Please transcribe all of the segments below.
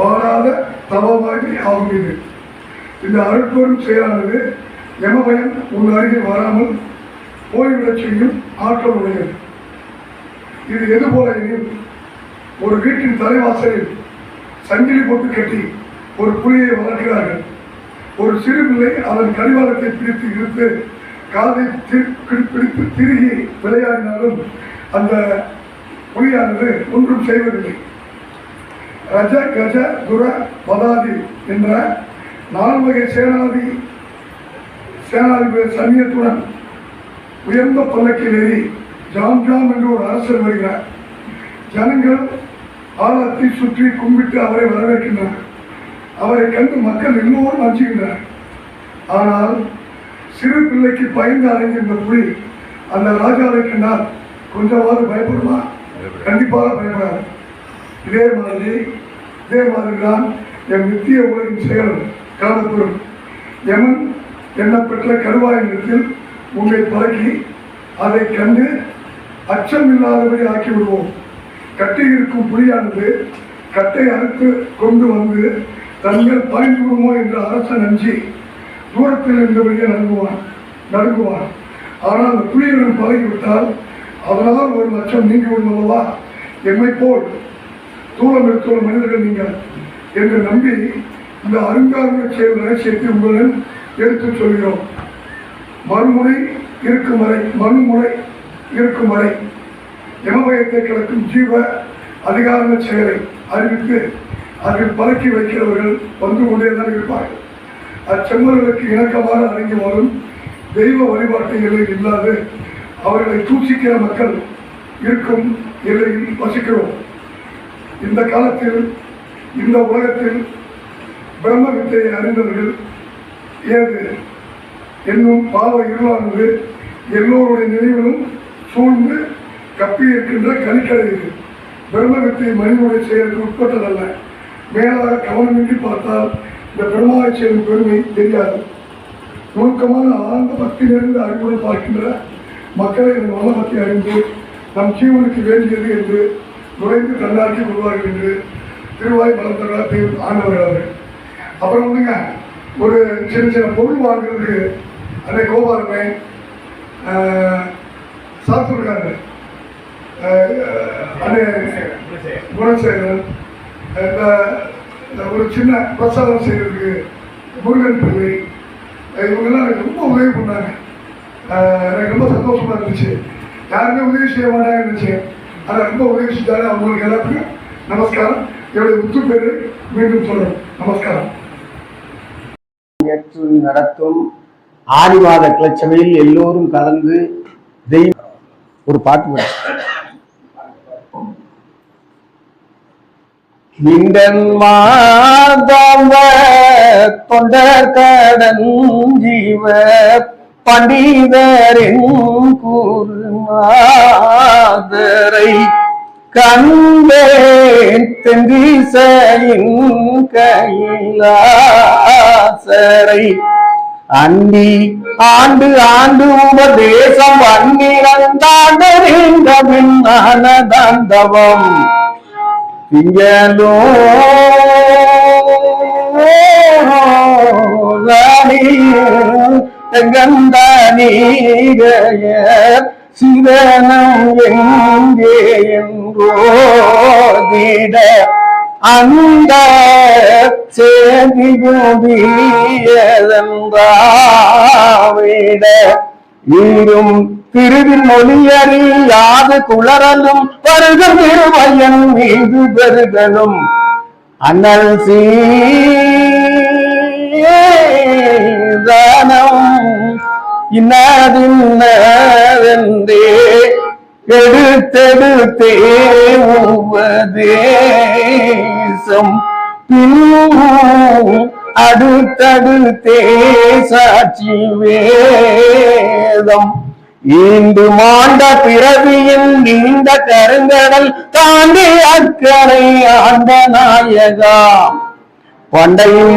வாழாத தவமாகி ஆகியது. இந்த அருட்பெரும் செயலானது யமபயம் உன் அருகே வராமல் போய்விடச் செய்யும் ஆற்றல் உடையது. இது எது போல எனில் ஒரு வீட்டின் தலைவாசலில் சங்கிலி போட்டு கட்டி ஒரு புலியை வளர்க்கிறார்கள். ஒரு சிறு பிள்ளை அதன் கடிவாளத்தை பிடித்து இழுத்து காதை பிடி- பிடித்து திருகி விளையாடினாலும் அந்த புலியானது ஒன்றும் செய்வதில்லை. ரஜ கஜ துர பதாதி என்ற நால் வகை சேனாதி சேனாதிபதி சன்னியத்துடன் உயர்ந்த பல்லக்கில் ஏறி ஜாம் ஜாம் என்று ஒரு அரசர் வருகிறார். ஜனங்கள் ஆலத்தை சுற்றி கும்பிட்டு அவரை வரவேற்கின்றனர். அவரை கண்டு மக்கள் எல்லோரும் அஞ்சுகின்றனர். ஆனால் சிறு பிள்ளைக்கு பயந்து அடைந்திருந்த புலி அந்த ராஜாவை கண்டால் கொஞ்சமாவது பயப்படுமா? கண்டிப்பாக பயப்படாது. இதே மாதிரி இதே மாதிரி தான் என் நித்திய உலகின் செயல் காணப்படும் எமன் எண்ணப்பெற்ற கருவாய் நிலத்தில் உன்னை பழக்கி அதை கண்டு அச்சம் இல்லாதபடி ஆக்கி விடுவோம் கட்டி இருக்கும் புலியானது கட்டை அறுத்து கொண்டு வந்து தங்கள் பாய்ந்து விடுமோ என்று அரசன் அஞ்சி தூரத்தில் இருந்தபடியே நடுங்குவான் நடுங்குவான். ஆனால் அந்த புலியுடன் பழகிவிட்டால் அதனால் ஒரு லட்சம் நீங்கிவிடும் அல்லவா? எம்மை போல். தூரம் எடுத்துள்ள மனிதர்கள் நீங்கள் என்று நம்பி இந்த அருங்காங்க செயல் ரகசியத்தை உங்களிடம் எடுத்துச் சொல்கிறோம். மறுமுறை இருக்கும் வரை மறுமுறை இருக்கும் வரை இனவயத்தை கிடக்கும் ஜீவ அதிகார செயலை அறிவித்து அதில் பழக்கி வைக்கிறவர்கள் வந்து கொண்டே தான் இருப்பார்கள். அச்செம்மல்களுக்கு இணக்கமாக அடங்கி வரும் தெய்வ வழிபாட்டு எல்லை இல்லாது அவர்களை தூசிக்கிற மக்கள் இருக்கும் எல்லையில் வசிக்கிறோம். இந்த காலத்தில் இந்த உலகத்தில் பிரம்ம வித்தையை அறிந்தவர்கள் ஏது? என்னும் பாவ இருளானது எல்லோருடைய நினைவிலும் சூழ்ந்து கப்பி இருக்கின்ற கலிக்கடை இது. பிரம்ம வித்தை மனிதனுடைய செயலுக்கு உட்பட்டதல்ல. மேலாக கவனமின்றி பார்த்தால் இந்த பிரம்மாவை செயலின் பெருமை தெரியாது. நுணுக்கமான ஆழ்ந்த பக்தி நிறைந்த அறிவுடன் பார்க்கின்ற மக்களை இந்த மன அறிந்து நம் ஜீவனுக்கு வேண்டியது என்று குறைந்து தன்னாட்சி கொள்வார்கள் என்று திருவாய் மலர்ந்தவர்களாக தெய்வம் ஆண்டவர்கள் அப்புறம் வந்துங்க ஒரு சின்ன சின்ன பொருள் வாங்குறதுக்கு அன்னை கோபாலமே சாப்பிட்டுருக்காங்க அன்னை குணசேகரன். இந்த ஒரு சின்ன பிரசாதம் செய்யறதுக்கு முருகன் பிள்ளை. இவங்கெல்லாம் எனக்கு ரொம்ப உதவி பண்ணாங்க. எனக்கு ரொம்ப சந்தோஷமாக இருந்துச்சு. யாருமே உதவி செய்ய மாட்டாங்க இருந்துச்சு ஆனால் ரொம்ப உபயோகிச்சுட்டாரு அவங்களுக்கு எல்லாத்துக்கும் நமஸ்காரம். என்னுடைய முத்து பேரு மீண்டும் சொல்றேன். நமஸ்காரம். ஏற்று நடத்தும் ஆடி மாத கிளச்சபையில் எல்லோரும் கலந்து தெய்வ ஒரு பாட்டு பாடு. மாதவ தொண்டர் கடன் ஜீவ பண்டிதரின் கூறுமாதரை கண்டேன் தென்றிசையின் கைலாசரை. அண்டி ஆண்டு ஆண்டு உபதேசம் பன்னிரண்டாண்டு பின்னானதந்தவம் திங்களோ கந்த நீரைய சிவனம் எங்கே என்றோதிட அந்த சேதிகுதியதென்றாவிட ஈரும் திருவில் மொழியறியாது குளறலும் வருக திருவையன் மீது பெருகலும் அண்ணல் சீதானம் இன்னதின்னதென்றே எடுத்தெடுத்தே உபதேசம் அடுத்தடுத்தே சாட்சி வேதம். ஈண்டு மாண்ட பிறவியின் நீண்ட கருங்கடல் தாண்டி அக்கறை ஆண்ட நாயகா. பண்டையின்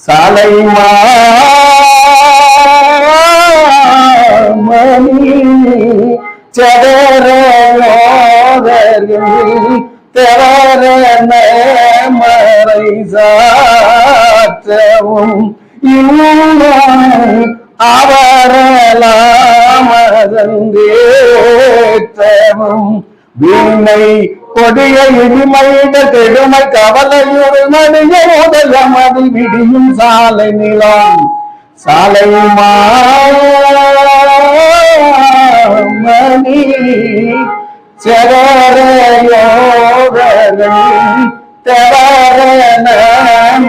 சாலை மணி சதரோதர்கள் மறை சாற்றவும் இன்னும் அவரலாமதங்கேற்றவும் வீணை கொடிய இடிமைத கெடுமை கவலையுறு மணிய முதல் மதி விடியும் சாலை நிலம். சாலை மணி சரயோகர்கள் தவறன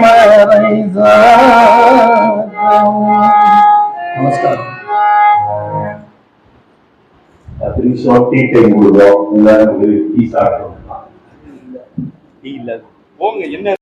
மறை நமஸ்காரம். த்ரீ இல்லை. போங்க என்ன